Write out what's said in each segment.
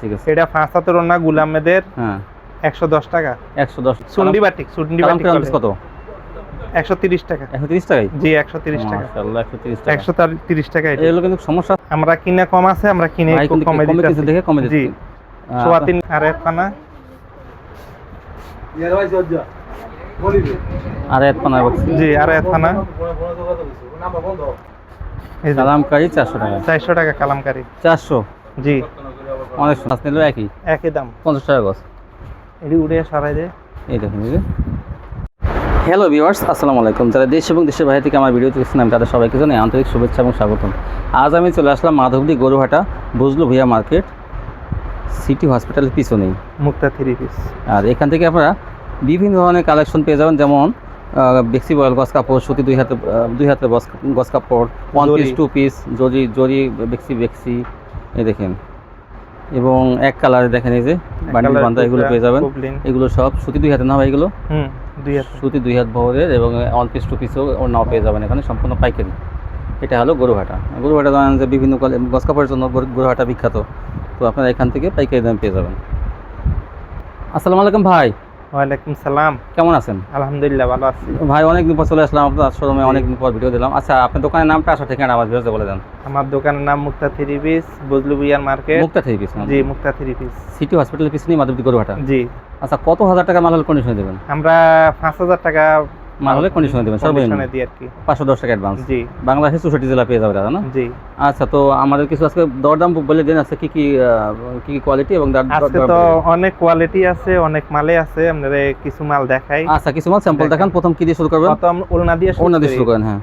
ঠিক আছে। এটা পাঁচ হাতের ওনা গুলামেদের হ্যাঁ। একশো দশ টাকা। একশো দশ। সুন্ডি বাটিক সুন্ডি কালাম বাটিক কত? একশো তিরিশ টাকা। একশো তিরিশ টাকাই? জি একশো তিরিশ টাকা। একশো তিরিশ টাকা। একশো তিরিশ টাকা এগুলো কিন্তু সমস্যা। আমরা কিনে কম আছে আমরা কিনে কমে দিচ্ছে দেখে কমে জি। দিচ্ছি সোয়া তিন আর এক পানা। আর এক পানা জি আর এক পানা। কালামকারি চারশো টাকা। চারশো টাকা কালামকারি। চারশো? জি। অনেক নিলেও একই? একই দাম। পঞ্চাশ টাকা গছ। এটি উড়ে সারাই দে এই দেখুন হ্যালো ভিউয়ার্স আসসালামু আলাইকুম। যারা দেশ এবং দেশের বাইরে থেকে আমার ভিডিও দেখছেন আমি তাদের সবাইকে জানাই আন্তরিক শুভেচ্ছা এবং স্বাগতম। আজ আমি চলে আসলাম মাধবদী গরুহাটা বুঝলো ভুইয়া মার্কেট সিটি হসপিটালের পিছনেই। মুক্তা থ্রি পিস। আর এখান থেকে আপনারা বিভিন্ন ধরনের কালেকশন পেয়ে যাবেন যেমন বেক্সি বয়েল গস কাপড় সুতি দুই হাতে দুই হাতে গস কাপড় ওয়ান পিস টু পিস জরি জরি বেক্সি বেক্সি এই দেখেন। এবং এক কালারে দেখেন এই যে বান্ডিল বান্ধা এগুলো পেয়ে যাবেন। এগুলো সব সুতি দুই হাতে না ভাই এগুলো। হুম দুই হাতে। সুতি দুই হাত বহরের এবং ওয়ান পিস টু পিসও নাও পেয়ে যাবেন এখানে সম্পূর্ণ পাইকারি। এটা হলো গরুহাটা। গরুহাটা জানেন যে বিভিন্ন গছ গস কাপড়ের জন্য গরু- গরুহাটা বিখ্যাত। তো আপনারা এখান থেকে পাইকারি দাম পেয়ে যাবেন। আসসালামু আলাইকুম ভাই। ওয়ালাইকুম সালাম। কেমন আছেন? আলহামদুলিল্লাহ ভালো আছি। ভাই অনেকদিন পর চলে আসলাম আপনার শোরুমে অনেকদিন পর ভিডিও দিলাম। আচ্ছা আপনার দোকানের নামটা আসা ঠিকানা আমার ভিডিওতে বলে দেন। আমার দোকানের নাম মুক্তা থ্রি পিস বজলু বুইয়ার মার্কেট। মুক্তা থ্রি পিস জি মুক্তা থ্রি পিস। সিটি হসপিটালের পিছনে মাধবদী গরুহাটা? জি। আচ্ছা কত হাজার টাকা মাল হলে কন্ডিশনে দেবেন? আমরা পাঁচ হাজার টাকা মাল হলে কন্ডিশনে দেবেন সর্বনিম্ন। দিয়ে আর কি। পাঁচশো দশ টাকা অ্যাডভান্স জি। বাংলাদেশের চৌষট্টি জেলা পেয়ে যাবে দাদা না? জি। আচ্ছা তো আমাদের কিছু আজকে দরদাম বলে দিন আছে কি কি কি কি কোয়ালিটি এবং আজকে তো অনেক কোয়ালিটি আছে অনেক মালে আছে কিছু মাল দেখাই। আচ্ছা কিছু মাল স্যাম্পল দেখান। প্রথম কি দিয়ে শুরু করবেন? প্রথম ওড়না দিয়ে অন্য দিয়ে শুরু করেন হ্যাঁ।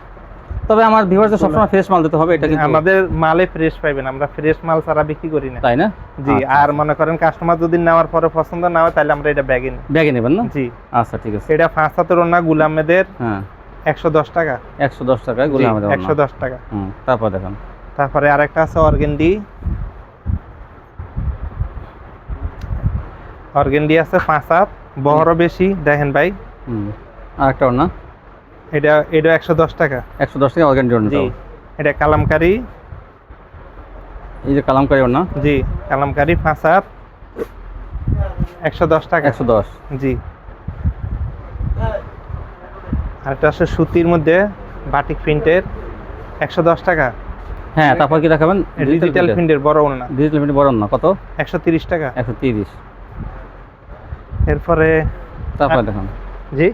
তবে আমার ভিউয়ার্সদের সবসময় ফ্রেশ মাল দিতে হবে এটা কিন্তু আমাদের মালে ফ্রেশ পাইবেন আমরা ফ্রেশ মাল ছাড়া বিক্রি করি না। তাই না? জি আচ্ছা, আর মনে করেন কাস্টমার যদি নেওয়ার পরে পছন্দ না হয় তাহলে আমরা এটা ব্যাগে নিই। ব্যাগে নেবেন না? জি। আচ্ছা ঠিক আছে। এটা পাঁচ হাতের ওনা গুলামেদের হ্যাঁ। একশো দশ টাকা। একশো দশ টাকায়গুলো আমাদের একশো দশ টাকা। হুম তারপর দেখান। তারপরে আরেকটা আছে অর্গেন্ডি। অর্গেন্ডি আছে পাঁচ হাত বহরও বেশি দেখেন ভাই। হুম আর একটা না এটা এটা একশো দশ টাকা। একশো দশ টাকা অর্গান জন্য জি। এটা কালামকারি। এই যে কালামকারি ওর না জি কালামকারি হাত একশো দশ টাকা। একশো দশ। জি। আরেকটা আছে সুতির মধ্যে বাটিক প্রিন্টের। একশো দশ টাকা। হ্যাঁ তারপর কি দেখাবেন? ডিজিটাল প্রিন্টের বড় ওনা ডিজিটাল প্রিন্ট বড় না কত? একশো তিরিশ টাকা। একশো তিরিশ। এরপরে তারপর আর- দেখান। জি?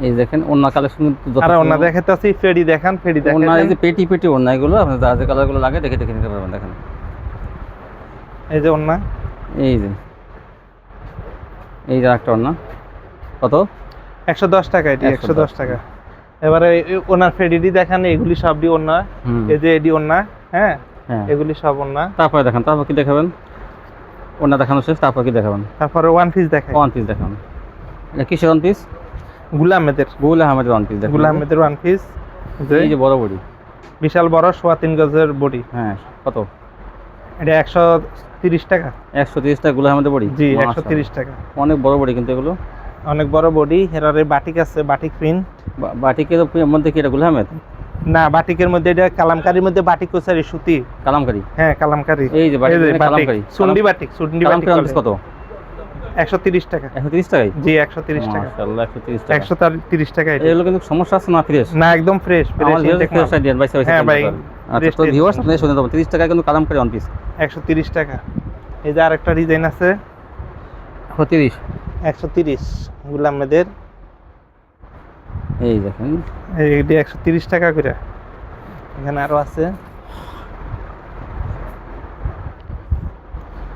এই দেখেন অন্য কালেকশন কিন্তু আর যথেষ্ট- ওনা দেখাতে আছি ফেডি দেখান ফেডি ওনা এই যে পেটি পেটি ওনা এগুলো আপনার যা যে কালারগুলো লাগে দেখে দেখে নিতে পারবেন দেখেন। এই যে ওনা এই যে। এই যে একটা কত? একশো দশ টাকা এটি 110 টাকা। এবারে ওনার ফেডিডি দেখান এগুলি সবই ওনা হুম। এই যে এডি হ্যাঁ? হ্যাঁ। এগুলি সব ওনা তারপরে দেখান তারপর কি দেখাবেন? ওনা দেখানো শেষ তারপর কি দেখাবেন? তারপরে ওয়ান পিস দেখাই। ওয়ান পিস দেখান। এটা কিসের ওয়ান পিস গুলামেদের গুল আহমেদের ওয়ান পিস দেখান। গুলামেদের ওয়ান পিস এই যে বড় বড়ি। বিশাল বড় সোয়া তিন গজের বডি। হ্যাঁ কত? এটা একশো তিরিশ টাকা। একশো তিরিশ টাকা গুল আহমেদের বড়ি? জি একশো তিরিশ টাকা। অনেক বড় বড়ি কিন্তু এগুলো। অনেক বড় বডি বাটিক আছে বাটিক প্রিন্ট। বাটিকের মধ্যে কি এটা গুল আহমেদ? না বাটিকের মধ্যে এটা কালামকারির মধ্যে বাটিক কোসারি সুতি। কালামকারি? হ্যাঁ কালামকারি। এই যে বাটিক মানে কালামকারি। সুন্ডি বাটিক সুন্ডি বাটিক কত? একশো তিরিশ টাকা। একশো তিরিশ টাকাই জি একশো তিরিশ টাকা। একশো তিরিশ টাকা। একশো তিরিশ টাকা এগুলো কিন্তু সমস্যা আছে না ফ্রেশ না একদম ফ্রেশ ফ্রেশ হ্যাঁ ভাই, আচ্ছা তো ভিউয়ার্স আপনি শুনে দেবো তিরিশ টাকা কিন্তু কালামকারি ওয়ান পিস একশো তিরিশ টাকা। এই যে আরেকটা ডিজাইন আছে। একশো তিরিশ। একশো তিরিশ গুলামেদের এই দেখেন। একশো তিরিশ টাকা করে। এখানে আরও আছে।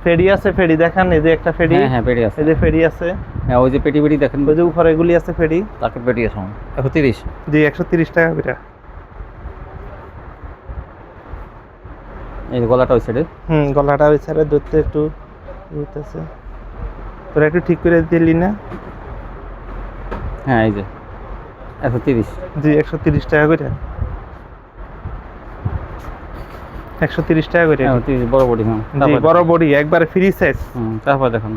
ফেডি আছে ফেডি দেখান এই যে একটা ফেডি। হ্যাঁ হ্যাঁ পেটি আছে। এই যে ফেডি আছে। হ্যাঁ ওই যে পেটি পেটি দেখেন। ওই যে উপরে এগুলি আছে ফেডি। তাকে পেটি আছে একশো তিরিশ। জি একশো তিরিশ টাকা করে এই গলাটা ওই সাইডে হুম গলাটা ওই সাইডে ধরতে একটু উঠতেছে তোরা একটু ঠিক করে দিলি না? হ্যাঁ এই যে। একশো তিরিশ। জি একশো তিরিশ টাকা করে একশো তিরিশ টাকা করে হ্যাঁ বড় বডি হ্যাঁ। বড় বডি একবারে ফ্রি সাইজ তারপর দেখুন।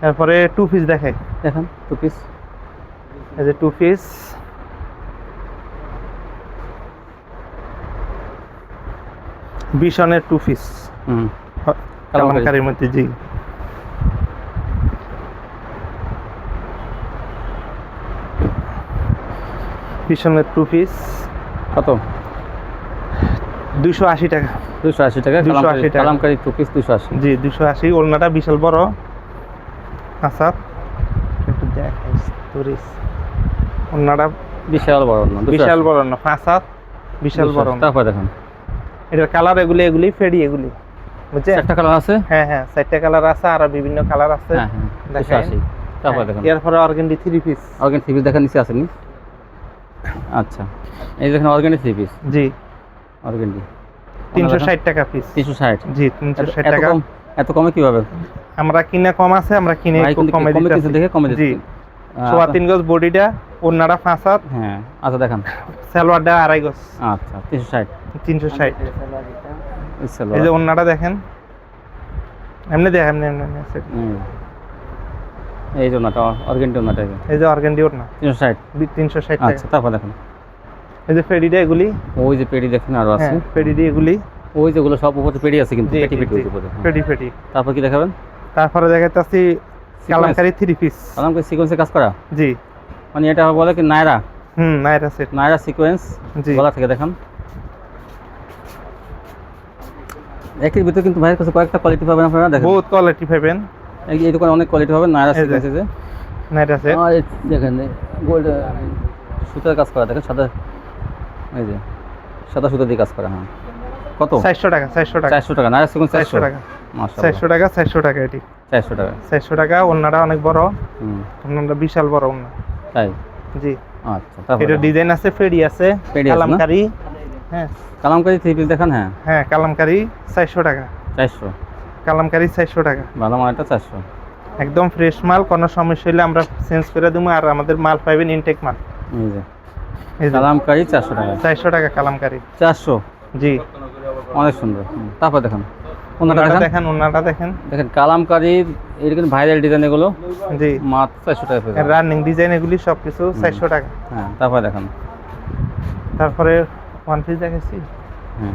তারপরে টু পিস দেখাই। দেখেন টু পিস এই যে টু পিস বিশনের টু পিস হুম। কালামকারী। কালামকারির মধ্যে জি। পিছনের টু পিস কত? দুইশো আশি টাকা। দুশো আশি টাকা 280 কালামকারী টাকা। কালামকারী টু পিস দুশো আশি। জি দুশো আশি ওলনাটা বিশাল বড়। আচ্ছা একটু স্টোরেজ ওলনাটা বিশাল বড় না বিশাল বড় না পাঁচ হাত বিশাল বড় তারপর দেখুন। এটার কালার এগুলি এগুলি ফেডি এগুলি। বুঝছেন একটা কালার আছে? হ্যাঁ হ্যাঁ চারটা কালার আছে আর বিভিন্ন কালার আছে। হ্যাঁ হ্যাঁ দুশো আশি। তারপর দেখুন। এরপরে organdy three piece organic three piece দেখা নিচে আসেনি আচ্ছা। এই দেখেন অর্গানিক থ্রি পিস জি। তিনশো ষাট টাকা পিস তিনশো ষাট। জি তিনশো এত- ষাট এত টাকা। এত কমে কীভাবে? আমরা কিনে কম আছে আমরা কিনে একটু কমে কিছু দেখে কমে দিচ্ছি সোয়া তিন গজ বডিটা ওনারা পাঁচ হাত। হ্যাঁ আচ্ছা দেখান। সালোয়ারটা আড়াই গজ। আচ্ছা তিনশো ষাট। তিনশো ষাট। চলো এই যে ওনাটা দেখেন। এমনি দেখ এমনি এমনি। এই জন্য অর্গানিক ওনাটা এই যে অর্গেন্ডি ওনা তিনশো ষাট। তিনশো ষাট টাকা। আচ্ছা তারপর দেখুন। এই যে ফেডিটা এগুলি। ওই যে পেডি দেখেন আরও আছে। হ্যাঁ ফেডিডি এগুলি। ওই যেগুলো সব উপরে পেডি আছে কিন্তু পেটি পেটি উপরে। ফেডি ফেডি তারপর কি দেখাবেন? তারপরে দেখাচ্ছি কালামকারি থ্রি পিস আলাম করে সিকোয়েন্সে কাজ করা? জি। মানে এটা বলে কি নায়রা? হুম নাইরা সেট নায়রা সিকোয়েন্স জি। গলা থেকে দেখান। একটির ভিতরে কিন্তু ভাইয়ের কাছে কয়েকটা কোয়ালিটি পাবেন আপনারা দেখেন। বহুত কোয়ালিটি পাবেন। এই দোকানে অনেক কোয়ালিটি পাবেন নায়রা যে। সিকোয়েন্সে যে। নাইরা সেট আর দেখেন গোল্ড সুতার কাজ করা দেখেন সাদা এই যে সাদা সুতা দিয়ে কাজ করা হ্যাঁ। কত? চারশো টাকা চারশো টাকা। চারশো টাকা নায়রা সিকোয়েন্স চারশো? টাকা। চারশো টাকা চারশো টাকা এটি। চারশো টাকা। চারশো টাকা ওনাটা অনেক বড়। ওনাটা বিশাল বড় ওনা তাই? জি। আচ্ছা এটা ডিজাইন আছে ফেডি আছে না? কালামকারি। হ্যাঁ। কালামকারি থ্রি পিস দেখান হ্যাঁ। হ্যাঁ কালামকারি চারশো টাকা। চারশো? কালামকারি চারশো টাকা। ভালো মালটা চারশো? একদম ফ্রেশ মাল কোনো সমস্যা হলে আমরা চেঞ্জ করে দেবো আর আমাদের মাল পাইবেন ইনটেক মাল। কালামকারি চারশো টাকা। চারশো টাকা কালামকারি। চারশো? জি। অনেক সুন্দর। তারপর দেখুন। ওনাটা দেখেন? ওনাটা দেখেন। দেখেন কালামকারির ভাইরাল ডিজাইন এগুলো জি। মাত্র চারশো টাকা রানিং ডিজাইন এগুলি সব কিছু চারশো টাকা। হ্যাঁ তারপর দেখেন। তারপরে ওয়ান পিস দেখেছি। হ্যাঁ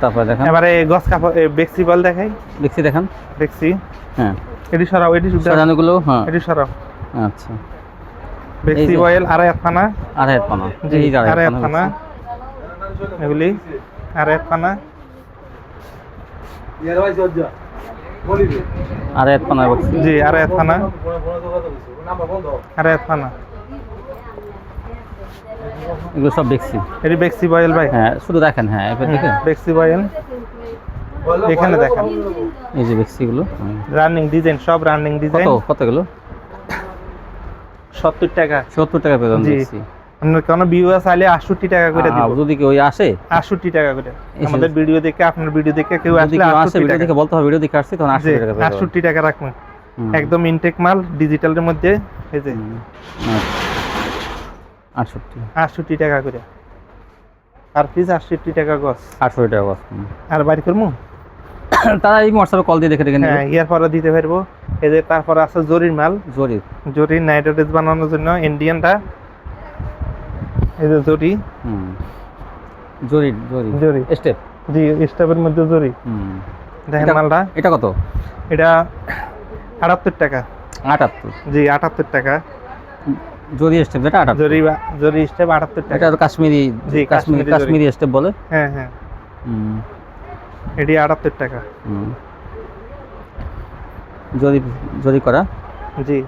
তারপর দেখেন। এবারে গস কাপড় বেক্সি বল দেখাই। দেখছি দেখেন। বেক্সি। হ্যাঁ। এটি সরাও এটি সুদ্ধা সাজানোগুলো হ্যাঁ। এটি সরাও। আচ্ছা। বেক্সি অয়েল আড়াই আটখানা আড়াই জি আড়াই আড়াই হাত পানা আটখানা এগুলি আড়াই আড়াই হাত পানা বলছি। জি আড়াই আড়াই আটখানা এগুলো সব এটি বেক্সি ভাই। হ্যাঁ শুধু দেখেন হ্যাঁ এবার বেক্সি অয়েল এখানে দেখেন। এই যে দেখছিগুলো রানিং ডিজাইন সব রানিং ডিজাইন কত গেলো সত্তর টাকা। সত্তর টাকা। দেখছি আপনার কোনো ভিউ চাইলে আটষট্টি টাকা করে দিব। যদি কেউ আসে? আটষট্টি টাকা করে। আমাদের ভিডিও দেখে আপনার ভিডিও দেখে কেউ আসলে আসে ভিডিও দেখে বলতে হবে ভিডিও দেখে আসছি তখন। আটষট্টি টাকা রাখবেন একদম ইনটেক মাল ডিজিটালের মধ্যে এই যে। আচ্ছা। আটষট্টি। আটষট্টি টাকা করে। আর পিস আটষট্টি টাকা গছ। আটষট্টি টাকা বস আর বাড়ি করব? তারা এই হোয়াটসঅ্যাপে কল দিয়ে দেখে দেখে হ্যাঁ নেবে ইয়ার পরে দিতে পারব। এই যে তারপর আছে জরির মাল। জরি। জরির নাইট্রোডেজ বানানোর জন্য ইন্ডিয়ানটা এই যে জরি। জরি জরি। জরি। স্টেপ জি স্টাফের মধ্যে জরি। হুম। দেখেন মালটা। এটা কত? এটা আটাত্তর টাকা। আটাত্তর। জি আটাত্তর টাকা। জরি স্টেপ যেটা আটাত্তর। জরি জরি স্টেপ আটাত্তর টাকা। এটা কাশ্মীরি জি, কাশ্মীরি কাশ্মীরি কাশ্মীরি স্টেপ বলে? হ্যাঁ হ্যাঁ। হুম। এটি আটাত্তর টাকা। জরি জরি করা? জি।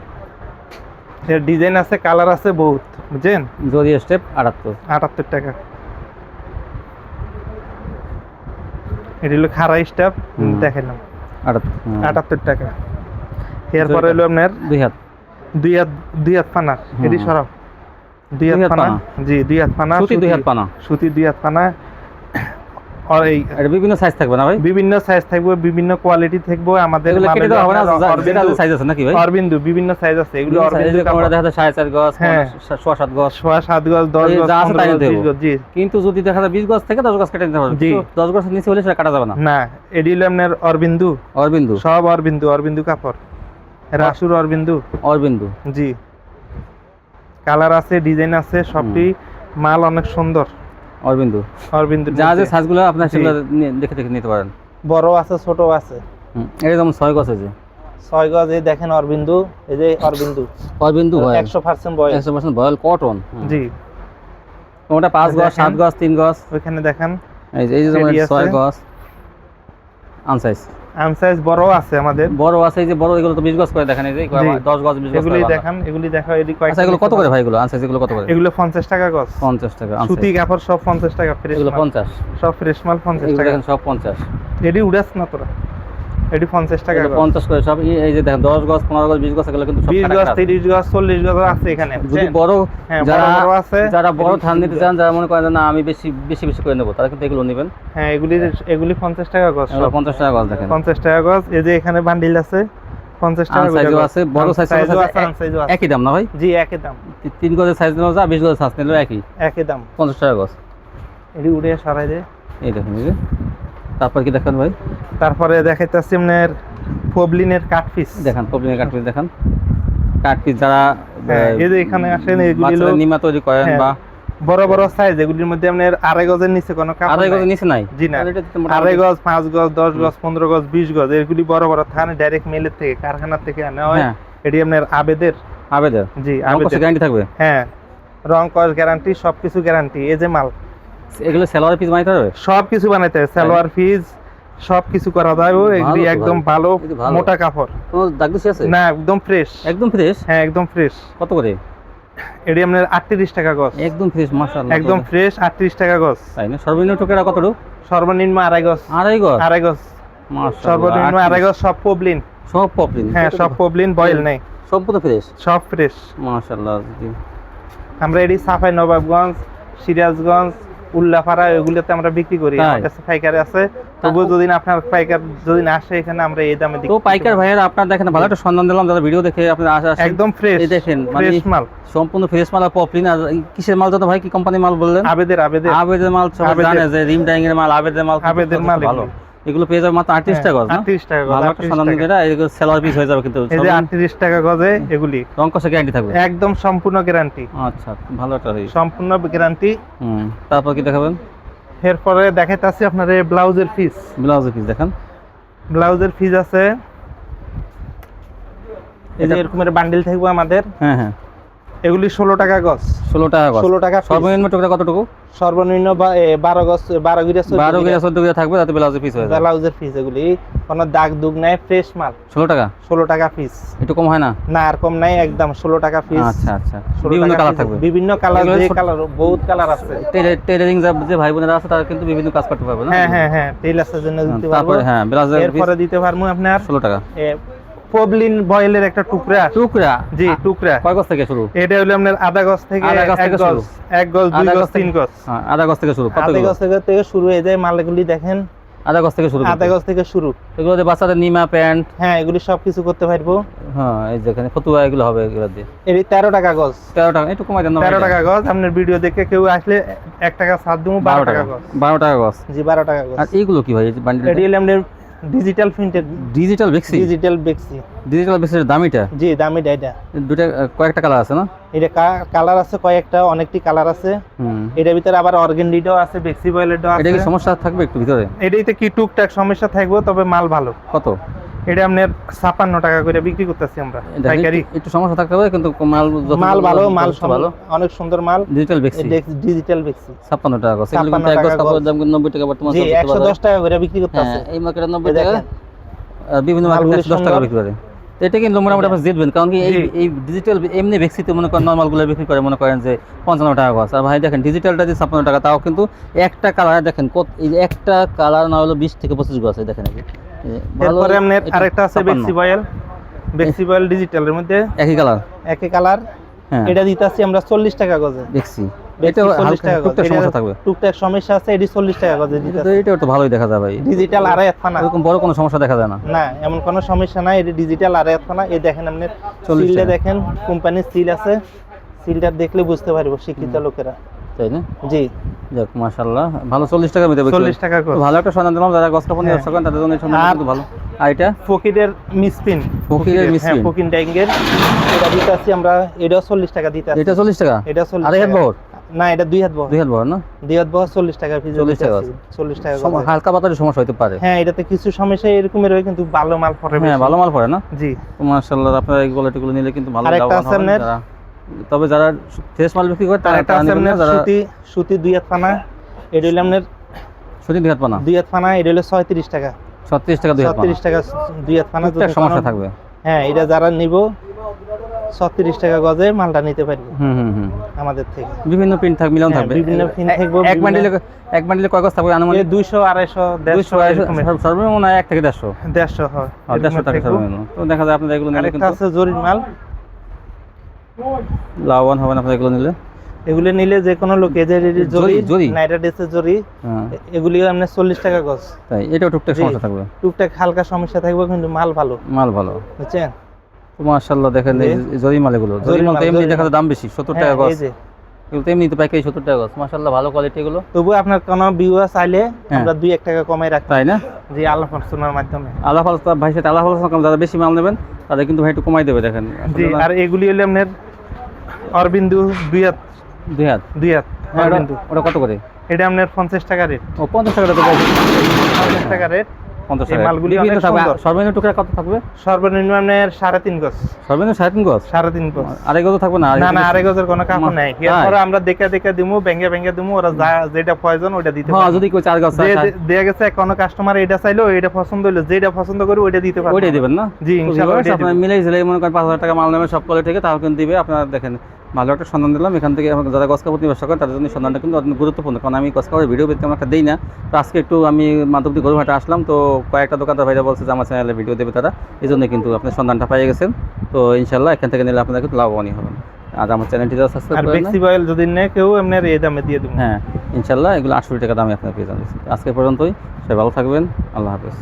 এর ডিজাইন আছে কালার আছে বহুত বুঝছেন? জরি স্টেপ আটাত্তর। আটাত্তর টাকা। এটি হলো খারা হুম। দেখালাম আটাত্তর টাকা। এরপরে হলো আপনার দুই হাত। দুই হাত দুই হাত পানা। এটি। সরাব দুই হাত পানা। জি দুই হাত পানা সুতি দুই হাত পানা। সুতি দুই হাত পানা। এই বিভিন্ন সাইজ থাকবে না ভাই? বিভিন্ন সাইজ থাকবে বিভিন্ন কোয়ালিটি থাকবে আমাদের কেটে দেওয়া হবে না? যেটা সাইজ আছে নাকি ভাই? অরবিন্দু বিভিন্ন সাইজ আছে। এগুলো অরবিন্দু দেখা যায় সাড়ে চার গজ হ্যাঁ। কোনোটা সোয়া সাত গজ। গজ গজ জি। কিন্তু যদি দেখা যায় বিশ গজ থেকে দশ গজ কেটে নিতে জি। গজ নিচে হলে সেটা কাটা যাবে না। না এটি হলো আপনার অরবিন্দু। অরবিন্দু? সব অরবিন্দু অরবিন্দু কাপড়। রাসুর অরবিন্দু। অরবিন্দু? জি। কালার আছে ডিজাইন আছে সবটি মাল অনেক সুন্দর। অরবিন্দু। অরবিন্দু যা যে সাইজগুলো আপনার। সেগুলো দেখে দেখে নিতে পারেন। বড় আছে ছোট আছে। এটা যেমন ছয় গছ আছে ছয় গজ এই দেখেন অরবিন্দু এই যে অরবিন্দু। অরবিন্দু একশো পার্সেন্ট বয়স একশো পার্সেন্ট বয়েল কটন জি। ওটা পাঁচ গজ সাত গজ তিন গজ। ওইখানে দেখেন। এই যে এই যে ছয়। গজ আনসাইজ। আম সাইজ বড় আছে আমাদের। বড় আছে এই যে বড় এগুলো তো বিশ গজ করে দেখেন এই যে জি। দশ গজ বিশ গজ এগুলি দেখেন এগুলি দেখো এডি কয়েক আচ্ছা এগুলো কত করে ভাই এগুলো? আনসাইজ এগুলো কত করে? এগুলো পঞ্চাশ টাকা গজ। পঞ্চাশ টাকা সুতি কাপড় সব পঞ্চাশ টাকা ফ্রেশ এগুলো পঞ্চাশ। সব ফ্রেশ মাল পঞ্চাশ এগুলো টাকা। দেখেন সব পঞ্চাশ। এডি উড়াস না তোরা। এডি পঞ্চাশ টাকা পঞ্চাশ করে সব এই- যে দেখেন দশ গজ পনেরো গজ বিশ গজ এগুলো কিন্তু বিশ গজ তিরিশ গজ চল্লিশ গজ আছে এখানে যদি বড় হ্যাঁ, যারা আছে। যারা বড় ধান নিতে চান যারা মনে করেন না আমি বেশি বেশি বেশি করে নেব তারা কিন্তু এগুলো নেবেন। হ্যাঁ এগুলি এগুলি পঞ্চাশ টাকা গজ পঞ্চাশ টাকা গজ দেখেন। পঞ্চাশ টাকা গজ এই যে এখানে বান্ডিল আছে পঞ্চাশ টাকা করে আছে বড় সাইজ আছে একই দাম না ভাই? জি একই দাম। তিন গজের সাইজ নিলেও যা বিশ গজের সাইজ নিলেও একই। একই দাম। পঞ্চাশ টাকা গজ। এডি উড়ে সরাই দে। এই দেখেন এই তারপর কি দেখেন ভাই? তারপরে দেখাইতেছি আপনার পবলিনের কাঠ পিস দেখান পবলিনের কাঠ পিস দেখান। কাঠ যারা হ্যাঁ, এই যে এখানে আসেন এগুলি নিমা তৈরি করেন হ্যাঁ, বা বড় বড় সাইজ এগুলির মধ্যে আপনার আড়াই গজের নিচে কোনো কাপড় আড়াই গজের নিচে নাই? জি না। আড়াই গজ পাঁচ গজ দশ গজ পনেরো গজ বিশ গজ এগুলি বড় বড় থান ডাইরেক্ট মেলের থেকে কারখানা থেকে আনা হয়। হ্যাঁ। এটি আপনার আবেদের। আবেদন জি আবেদের। গ্যারান্টি থাকবে? হ্যাঁ রং কস গ্যারান্টি সবকিছু গ্যারান্টি এই যে মাল। এগুলো সেলোয়ার পিস বানাইতে হবে? সব কিছু বানাইতে হয় সালোয়ার ফিজ সব কিছু করা যায়। ও এগুলি একদম ভালো। মোটা কাপড়। কোনো দাগ দোষী আছে? না একদম ফ্রেশ একদম ফ্রেশ হ্যাঁ একদম ফ্রেশ কত করে? এটি আপনার আটত্রিশ টাকা গজ। একদম ফ্রেশ মাশাআল্লাহ। একদম ফ্রেশ আটত্রিশ টাকা গজ। তাই না? সর্বনিম্ন টোকেরা কত সর্বনিম্ন আড়াই গজ। আড়াই গজ? আড়াই গজ। মাশাআল্লাহ, সর্বনিম্ন আড়াই গজ সব পবলিন সব পপলিন হ্যাঁ সব পবলিন বয়েল নেই। সম্পূর্ণ ফ্রেশ সব ফ্রেশ মাশাআল্লাহ। আমরা এটি সাফাই নবাবগঞ্জ সিরাজগঞ্জ উল্লাপাড়া ওইগুলোতে আমরা বিক্রি করি আমাদের কাছে পাইকারি আছে। তবুও যদি আপনার পাইকার যদি না আসে এখানে আমরা এই দামে দিই তো পাইকার ভাইয়েরা আপনার দেখেন ভালো একটা সন্ধান দিলাম যারা ভিডিও দেখে আপনার আসে আসেন। একদম ফ্রেশ এই দেখেন মানে ফ্রেশ মাল। সম্পূর্ণ ফ্রেশ মাল আর পপলিন আর কিসের মাল দাদা ভাই কি কোম্পানির মাল বললেন? আবেদের আবেদের। আবেদের মাল সবাই জানে যে রিম ডাইং এর মাল আবেদের মাল আবেদের মাল ভালো। এগুলো। পেয়ে যাবে মাত্র আটত্রিশ টাকা গজ না? আটত্রিশ টাকা গজ একটা 38 সন্ধান এগুলো সেলোয়ার পিস হয়ে যাবে কিন্তু এই যে আটত্রিশ টাকা গজে এগুলি। রং কষে গ্যারান্টি থাকবে। একদম সম্পূর্ণ গ্যারান্টি আচ্ছা ভালো একটা সম্পূর্ণ গ্যারান্টি হুম তারপর কি দেখাবেন? এরপরে দেখাইতেছি আপনার এই ব্লাউজের পিস ব্লাউজের পিস দেখেন। ব্লাউজের ফিজ আছে। এই যে এরকমের বান্ডিল থাকবে আমাদের। হ্যাঁ হ্যাঁ। এগুলি ষোলো টাকা গজ। ষোলো টাকা গজ। ষোলো টাকা সর্বনিম্ন টোকরা কতটুকু? সর্বনিম্ন বারো গজ বারো গিরা বারো কেজি চোদ্দ কেজি থাকবে তাতে ব্লাউজের পিস হয়ে ব্লাউজের পিস এগুলি। কোনো দাগ দুগ নাই ফ্রেশ মাল। ষোলো টাকা? ষোলো টাকা পিস একটু কম হয় না? না আর কম নাই একদম ষোলো টাকা পিস আচ্ছা আচ্ছা। বিভিন্ন কালার থাকবে। বিভিন্ন কালার যে কালার বহুত কালার আছে। টেলারিং যে ভাই বোনেরা আছে তারা কিন্তু বিভিন্ন কাজ করতে পারবে না? হ্যাঁ হ্যাঁ হ্যাঁ টেইলার্সের জন্য দিতে পারব। হ্যাঁ ব্লাউজের এরপরে দিতে পারব আপনার। ষোলো টাকা। পবলিন বয়েলের একটা টুকরা। টুকরা? জি টুকরা। কয় গজ থেকে শুরু? এটা হলো আপনার আধা গজ থেকে আধা গজ এক থেকে গজ শুরু। এক গজ দুই গজ তিন গজ। হ্যাঁ আধা গজ থেকে শুরু। আধা গজ থেকে শুরু হয়ে যায় মালগুলি দেখেন। আধা গজ থেকে শুরু আধা গজ থেকে শুরু। এগুলো যে বাচ্চাদের নিমা প্যান্ট। হ্যাঁ এগুলি সব কিছু করতে পারব। হ্যাঁ এই যেখানে ফতুয়া এগুলো হবে এগুলো দিয়ে। এর তেরো টাকা গজ। তেরো টাকা একটু কমাই দেন তেরো টাকা গজ আপনার ভিডিও দেখে কেউ আসলে এক টাকা সাত দিব বারো টাকা। গজ। বারো টাকা গজ। জি বারো টাকা গজ। আর এইগুলো কি ভাই বান্ডিল এটি আপনার ডিজিটাল প্রিন্টেড ডিজিটাল বেক্সি ডিজিটাল বেক্সি ডিজিটাল বেক্সির দামিটা? জি দামিটা এটা। দুটা কয়েকটা কালার আছে না? এটা কালার আছে কয়েকটা অনেকটি কালার আছে। হুম। এটার ভিতরে আবার অর্গেন্ডিটাও আছে বেক্সি বয়েলেরটাও এটা কি সমস্যা থাকবে একটু ভিতরে? এটাইতে কি টুকটাক সমস্যা থাকবে তবে মাল ভালো। কত? এটা আপনার টাকা করে বিক্রি করতেছি আমরা পাইকারি। একটু- সমস্যা থাকতে হবে কিন্তু মাল মাল ভালো মাল ভালো। অনেক সুন্দর মাল। ডিজিটাল বেক্সি ডিজিটাল বেক্সি ছাপ্পান্ন টাকা এগুলো কিন্তু 56 এক গজ কাপড়ের দাম কিন্তু নব্বই টাকা বর্তমান জি একশো দশ টাকা করে বিক্রি হ্যাঁ করতেছে। এই মার্কেটে নব্বই টাকা। বিভিন্ন মার্কেটে দশ টাকা বিক্রি করে। এটা কিন্তু মোটামুটি আপনি জিতবেন কারণ কি এই এই ডিজিটাল এমনি বেক্সিতে মনে করেন নর্মালগুলো বিক্রি করে মনে করেন যে পঞ্চান্ন টাকা গজ। আর ভাই দেখেন ডিজিটালটা যে ছাপ্পান্ন টাকা তাও কিন্তু একটা কালার দেখেন কত একটা কালার না হলো বিশ থেকে পঁচিশ এই দেখেন এরপরে এটা আরেকটা আছে 56 বেক্সি বয়েল বেক্সি বয়েল ডিজিটালের মধ্যে একই কালার একই কালার হ্যাঁ। এটা দিতেছি আমরা চল্লিশ টাকা গজে। দেখছি বেক্সি এটা 40 টাকা গজ। সমস্যা থাকবে। টুকটাক সমস্যা আছে এটি চল্লিশ টাকা গজে এটা তো- ভালোই দেখা যায় ভাই। ডিজিটাল আড়াই আটখানা এরকম বড় কোনো সমস্যা দেখা যায় না। না এমন কোনো সমস্যা নাই এটি ডিজিটাল আড়াই আটখানা এই দেখেন আপনি 40 সিলটা। দেখেন কোম্পানির সিল আছে। সিলটা দেখলে বুঝতে পারব শিক্ষিত লোকেরা। তাই না? জি। যাক ভালো টাকার মধ্যে। টাকা গজ ভালো একটা সন্ধান দিলাম যারা গছ কাপড় হ্যাঁ। ব্যবসা করেন তাদের জন্য আর- কিন্তু ভালো। আর এটা? ফকিরের মিসপিন। ফকিরের হ্যাঁ মিসপিন। ফকিন ডাইঙ্গের এটা দিতেছি আমরা এটাও চল্লিশ টাকা দিতে এটা চল্লিশ টাকা? এটা বহর না এটা দুই হাত বহর দুই হাত বড় না? দুই হাত বহর চল্লিশ টাকা পিস 40 টাকা আছে। চল্লিশ টাকা হালকা পাতার সমস্যা হতে পারে। হ্যাঁ এটাতে কিছু সমস্যা এরকমের হয় কিন্তু ভালো মাল পরে হ্যাঁ ভালো মাল পড়ে না? জি। তো মার্শাল্লাহ আপনারা এই কোয়ালিটিগুলো নিলে কিন্তু ভালো আরেকটা লাভবান তবে যারা ফ্রেশ মাল বিক্রি করে তারা একটা আছে যারা সুতি সুতি দুই হাত পানা এটা আপনার সত্যি দুই হাত পানা? দুই হাত পানা এটা হলো ছয়ত্রিশ টাকা। ছত্রিশ টাকা দুই হাত পানা। ছত্রিশ টাকা দুই হাত পানা যদি সমস্যা থাকবে। হ্যাঁ এটা যারা নিব ছত্রিশ টাকা গজে মালটা নিতে পারবে হুম হুম আমাদের থেকে। বিভিন্ন প্রিন্ট থাকবে মিলন হ্যাঁ, থাকবে। বিভিন্ন এ- থাকবে, এক বান্ডিলে এক বান্ডিলে কয় গজ থাকবে আনুমানিক? দুইশো আড়াইশো দুইশো দেড়শো আড়াইশো, সর্বনিম্ন এক থেকে দেড়শো। দেড়শো হয় আর দেড়শো এরকমের টাকা থাকবে। সর্বনিম্ন। তো দেখা যায় আপনারা এগুলো নিলে কিন্তু আছে জরির মাল। লাভবান হবেন আপনারা এগুলো নিলে? এগুলো নিলে যে কোনো লোক যে জরি, জরি? নাইটা ড্রেসের জরি হ্যাঁ। এগুলি আপনি চল্লিশ টাকা গজ। তাই এটা টুকটাক সমস্যা থাকবে? টুকটাক হালকা সমস্যা থাকবে কিন্তু মাল ভালো। মাল ভালো। বুঝছেন? মাশাআল্লাহ দেখেন এই জরি মাল এগুলো। জরি মাল তো এমনি দেখা দাম বেশি সত্তর হ্যাঁ, টাকা গজ। এই যে। এগুলো এমনি তো পাইকারি সত্তর টাকা গজ মার্শাল্লাহ ভালো কোয়ালিটি এগুলো। তবু আপনার কোনো ভিউয়ার চাইলে হ্যাঁ। আমরা দুই এক টাকা কমাই রাখতে তাই না? যে আল্লাহ শোনার মাধ্যমে। আল্লাহ ফাল ভাই সাথে আল্লাহ ফাল যারা বেশি মাল নেবেন তাদের কিন্তু ভাই একটু কমাই দেবে দেখেন। জি আর এগুলি হলে আপনার অরবিন্দু দুই হাত। দুই হাত? দুই হাত হ্যাঁ, অরবিন্দু। ওটা কত করে? এটা আপনার পঞ্চাশ টাকা রেট ও পঞ্চাশ টাকা পঞ্চাশ টাকা রেট পঞ্চাশ এই টাকা মালগুলি অনেক সুন্দর। সর্বনিম্ন টুকরা কত থাকবে? সর্বনিম্ন আপনার সাড়ে তিন গজ। সর্বনিম্ন সাড়ে তিন গজ? সাড়ে তিন গজ। আড়াই গজ থাকবে না? না না আড়াই গজের কোনো কাপড় নাই। তাই? আমরা দেখে দেখে দিমু ভেঙে ভেঙে দিমু। ওরা যেটা প্রয়োজন ওটা দিতে হ্যাঁ যদি কেউ চার গজ চায়, যে- চার- যে- দেয়া গেছে কোনো কাস্টমার এটা চাইলো এটা পছন্দ যেটা পছন্দ করি ওইটা দিতে পারবে। ওইটাই দেবেন না? জি ইনশাআল্লাহ আপনার। মিলাই মনে করেন পাঁচ হাজার টাকা মাল নেবেন সব কোয়ালিটি থেকে তাও কিন্তু দিবে। আপনারা দেখেন ভালো একটা সন্ধান দিলাম। এখান থেকে যারা নিয়ে ব্যবসা করেন তাদের জন্য সন্ধানটা কিন্তু অত্যন্ত গুরুত্বপূর্ণ। কারণ আমি গছ কাপড়ের ভিডিও পেতে একটা দিই না। তো আজকে একটু আমি মাধবদী গরুহাটে আসলাম। তো কয়েকটা দোকানদার ভাইরা বলছে যে আমার চ্যানেলে ভিডিও দেবে তারা। এই জন্য কিন্তু আপনার সন্ধানটা পেয়ে গেছেন। তো ইনশাল্লাহ এখান থেকে নিলে আপনারা কিন্তু লাভবানই হবেন। আর আমার চ্যানেলটি যারা সাবস্ক্রাইব করেন বেক্সি অয়েল যদি নেয় কেউ আপনার এই দামে দিয়ে দেবেন হ্যাঁ ইনশাল্লাহ এগুলো আটশো টাকা দামে আপনারা পেয়ে যাবেন। আজকে পর্যন্তই। সবাই ভালো থাকবেন। আল্লাহ হাফেজ।